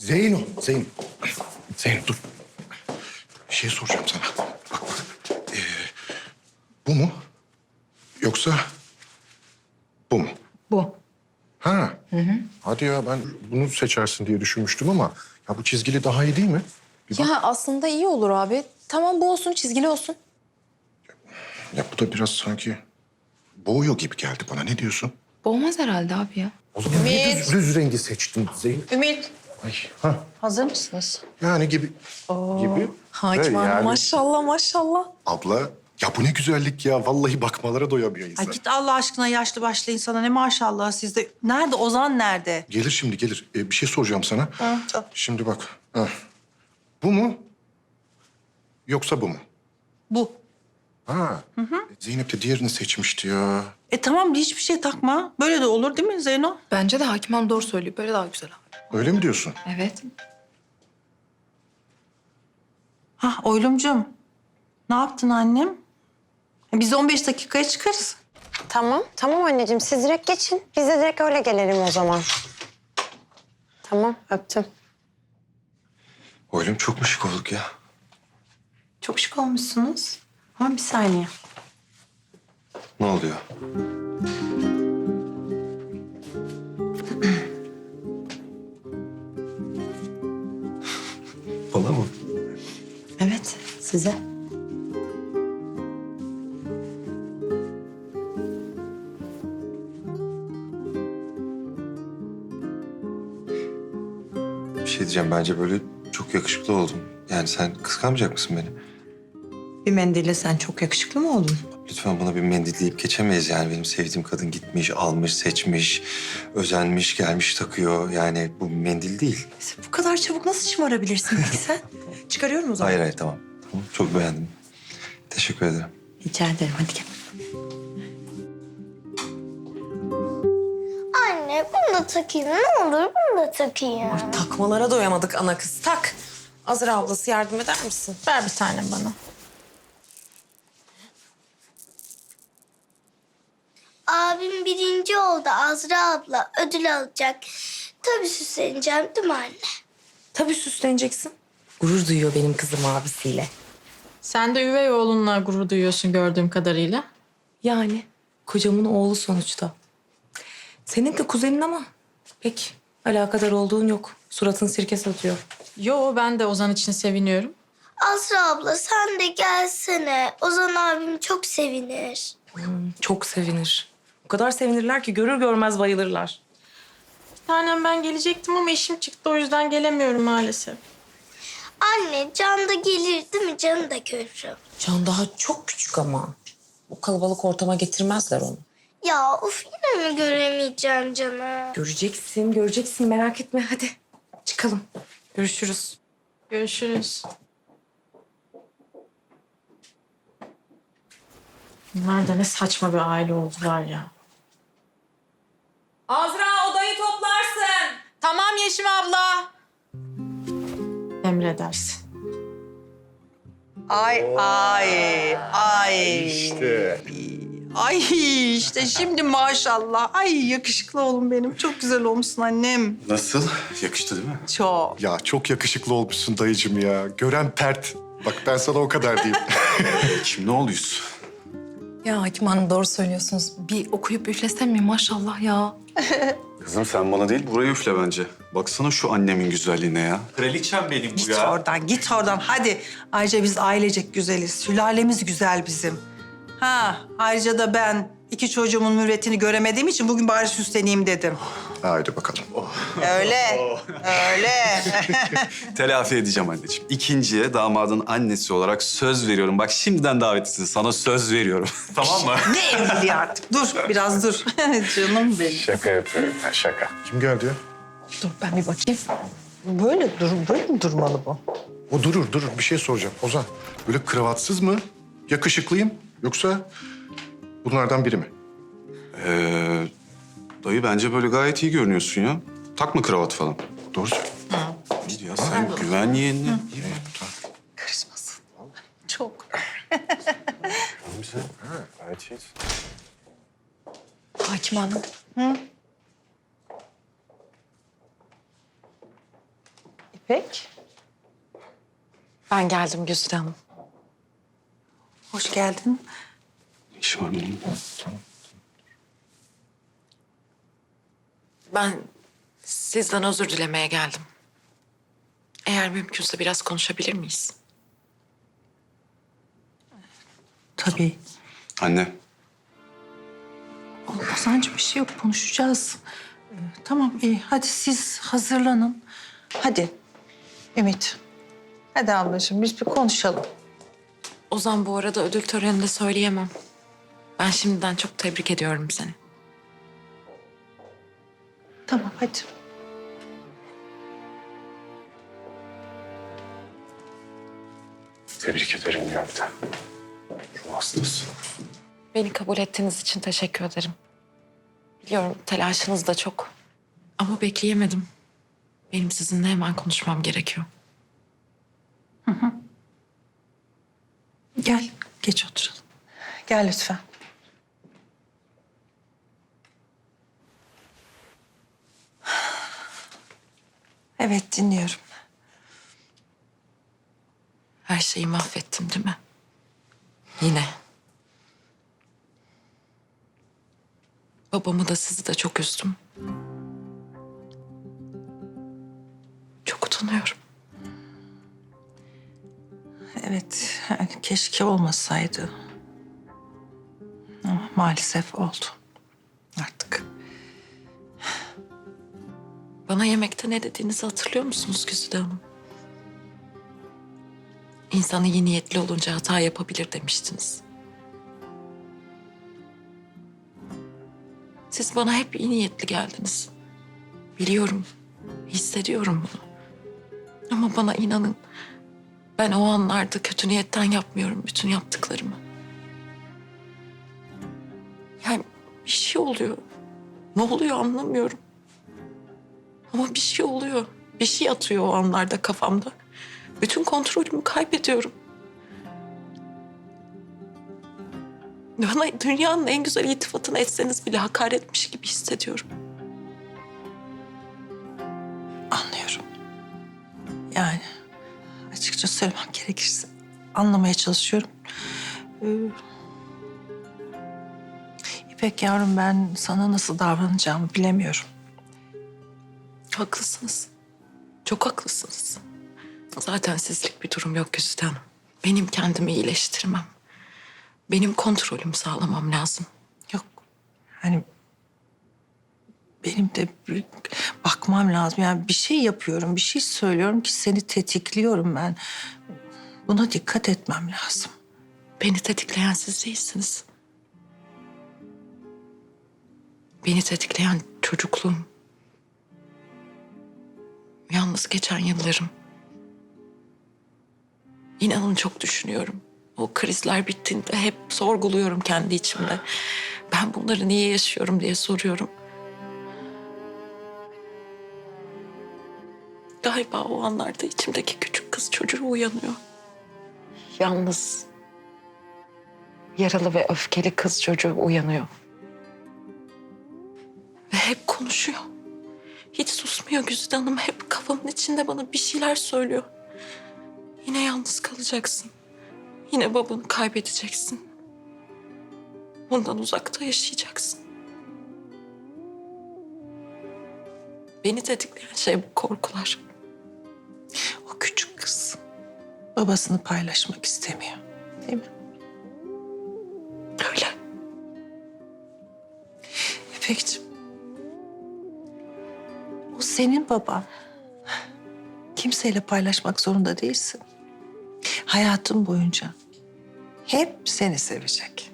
Zeyno, Zeyno. Zeyno dur. Bir şey soracağım sana. Bak bak. Ee, bu mu? Yoksa bu mu? Bu. Ha. Hadi ya ben bunu seçersin diye düşünmüştüm ama ya bu çizgili daha iyi değil mi? Bir bak. Ya aslında iyi olur abi. Tamam bu olsun, çizgili olsun. Ya bu da biraz sanki boğuyor gibi geldi bana. Ne diyorsun? Boğmaz herhalde abi ya. O zaman niye düz, düz rengi seçtin Zeyn? Ümit, Ay, ha. hazır mısınız? Yani gibi. Gibi. Hakim Hanım yani. maşallah maşallah. Abla ya bu ne güzellik ya. Vallahi bakmalara doyamıyor insan. Ay git Allah aşkına yaşlı başlı insana ne maşallah sizde. Nerede Ozan nerede? Gelir şimdi gelir. Ee, bir şey soracağım sana. tamam. Şimdi bak. ha. Bu mu? Yoksa bu mu? Bu. Ha. Zeynep de diğerini seçmişti ya. E tamam hiçbir şey takma. Böyle de olur değil mi Zeyno? Bence de Hakim Hanım doğru söylüyor. Böyle daha güzel abi. Öyle mi diyorsun? Evet. Ha oylumcum. Ne yaptın annem? Biz 15 dakikaya çıkarız. Tamam, tamam anneciğim. Siz direkt geçin. Biz de direkt öyle gelelim o zaman. Tamam, öptüm. Oğlum çok mu şık olduk ya? Çok şık olmuşsunuz. Ama bir saniye. Ne oluyor? Bana mı? Evet, size. Bir şey diyeceğim bence böyle çok yakışıklı oldum. Yani sen kıskanmayacak mısın beni? Bir mendille sen çok yakışıklı mı oldun? Lütfen buna bir mendil deyip geçemeyiz yani. Benim sevdiğim kadın gitmiş, almış, seçmiş, özenmiş, gelmiş takıyor. Yani bu mendil değil. Sen bu kadar çabuk nasıl şımarabilirsin peki sen? Çıkarıyorum o zaman. Hayır hayır tamam. tamam. Çok beğendim. Teşekkür ederim. Rica ederim hadi gel. Anne bunu da takayım ne olur bunu da takayım. Takmalara doyamadık ana kız. Tak. Azra ablası yardım eder misin? Ver bir tane bana. Abim birinci oldu Azra abla ödül alacak. Tabii süsleneceğim değil mi anne? Tabii süsleneceksin. Gurur duyuyor benim kızım abisiyle. Sen de üvey oğlunla gurur duyuyorsun gördüğüm kadarıyla. Yani kocamın oğlu sonuçta. Senin de kuzenin ama pek alakadar olduğun yok. Suratın sirke satıyor. Yo ben de Ozan için seviniyorum. Azra abla sen de gelsene. Ozan abim çok sevinir. Çok sevinir. O kadar sevinirler ki görür görmez bayılırlar. Bir tanem ben gelecektim ama işim çıktı o yüzden gelemiyorum maalesef. Anne Can da gelir değil mi? Can'ı da görürüm. Can daha çok küçük ama. O kalabalık ortama getirmezler onu. Ya of yine mi göremeyeceğim Can'ı? Göreceksin, göreceksin. Merak etme. Hadi çıkalım. Görüşürüz. Görüşürüz. Bunlar da ne saçma bir aile oldular ya. Azra odayı toplarsın. Tamam Yeşim abla. Emredersin. Ay ay ay. İşte. Ay işte şimdi maşallah. Ay yakışıklı oğlum benim. Çok güzel olmuşsun annem. Nasıl? Yakıştı değil mi? Çok. Ya çok yakışıklı olmuşsun dayıcım ya. Gören pert. Bak ben sana o kadar diyeyim. Kim ne oluyorsun? Ya Hakim Hanım doğru söylüyorsunuz. Bir okuyup üflesem mi maşallah ya. Kızım sen bana değil burayı üfle bence. Baksana şu annemin güzelliğine ya. Kraliçem benim bu Git oradan, git oradan. Hadi. Ayrıca biz ailecek güzeliz. Sülalemiz güzel bizim. Ha, ayrıca da ben iki çocuğumun mürvetini göremediğim için bugün bari süsleneyim dedim. Haydi bakalım. Öyle, öyle. Telafi edeceğim anneciğim. İkinciye damadın annesi olarak söz veriyorum. Bak şimdiden davetlisin sana söz veriyorum. tamam mı? ne evliliği artık? Dur, biraz dur. Canım benim. Şaka yapıyorum. Ha, şaka. Kim geldi ya? Dur ben bir bakayım. Böyle dur, böyle mi durmalı bu? O durur durur. Bir şey soracağım. Ozan böyle kravatsız mı? Yakışıklıyım. Yoksa bunlardan biri mi? Ee, dayı bence böyle gayet iyi görünüyorsun ya. Takma kravat falan. Doğru söyle. Ya sen güven yeğenine. Karışmasın. Çok. Gayet iyi. Hakim Hanım. İpek. Ben geldim Güzide Hanım. Hoş geldin. İş var benim. Ben sizden özür dilemeye geldim. Eğer mümkünse biraz konuşabilir miyiz? Tabii. Anne. Ozancığım bir şey yok konuşacağız. Ee, tamam iyi hadi siz hazırlanın. Hadi Ümit. Hadi ablacığım biz bir konuşalım. Ozan bu arada ödül töreninde söyleyemem. Ben şimdiden çok tebrik ediyorum seni. Tamam hadi. Tebrik ederim de. Ruh hastası. Beni kabul ettiğiniz için teşekkür ederim. Biliyorum telaşınız da çok. Ama bekleyemedim. Benim sizinle hemen konuşmam gerekiyor. Gel geç oturalım. Gel lütfen. Evet dinliyorum. Her şeyi mahvettim değil mi? Yine. Babamı da sizi de çok üzdüm. Çok utanıyorum. Evet keşke olmasaydı. Ama maalesef oldu. Bana yemekte ne dediğinizi hatırlıyor musunuz Güzide Hanım? İnsan iyi niyetli olunca hata yapabilir demiştiniz. Siz bana hep iyi niyetli geldiniz. Biliyorum, hissediyorum bunu. Ama bana inanın, ben o anlarda kötü niyetten yapmıyorum bütün yaptıklarımı. Yani bir şey oluyor. Ne oluyor anlamıyorum. Ama bir şey oluyor. Bir şey atıyor o anlarda kafamda. Bütün kontrolümü kaybediyorum. Bana dünyanın en güzel iltifatını etseniz bile hakaretmiş gibi hissediyorum. Anlıyorum. Yani açıkça söylemem gerekirse anlamaya çalışıyorum. Ee, İpek yavrum ben sana nasıl davranacağımı bilemiyorum. Haklısınız. Çok haklısınız. Zaten sizlik bir durum yok Güzide Hanım. Benim kendimi iyileştirmem. Benim kontrolümü sağlamam lazım. Yok. Hani benim de bir bakmam lazım. Yani bir şey yapıyorum, bir şey söylüyorum ki seni tetikliyorum ben. Buna dikkat etmem lazım. Beni tetikleyen siz değilsiniz. Beni tetikleyen çocukluğum. Yalnız geçen yıllarım. İnanın çok düşünüyorum. O krizler bittiğinde hep sorguluyorum kendi içimde. Ben bunları niye yaşıyorum diye soruyorum. Galiba o anlarda içimdeki küçük kız çocuğu uyanıyor. Yalnız yaralı ve öfkeli kız çocuğu uyanıyor. Ve hep konuşuyor. Hiç susmuyor Güzide Hanım. Hep kafamın içinde bana bir şeyler söylüyor. Yine yalnız kalacaksın. Yine babanı kaybedeceksin. Ondan uzakta yaşayacaksın. Beni tetikleyen şey bu korkular. O küçük kız babasını paylaşmak istemiyor. Değil mi? Öyle. İpekciğim. O senin baban. Kimseyle paylaşmak zorunda değilsin. Hayatın boyunca hep seni sevecek.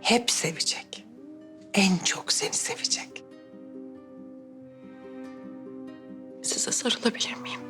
Hep sevecek. En çok seni sevecek. Size sarılabilir miyim?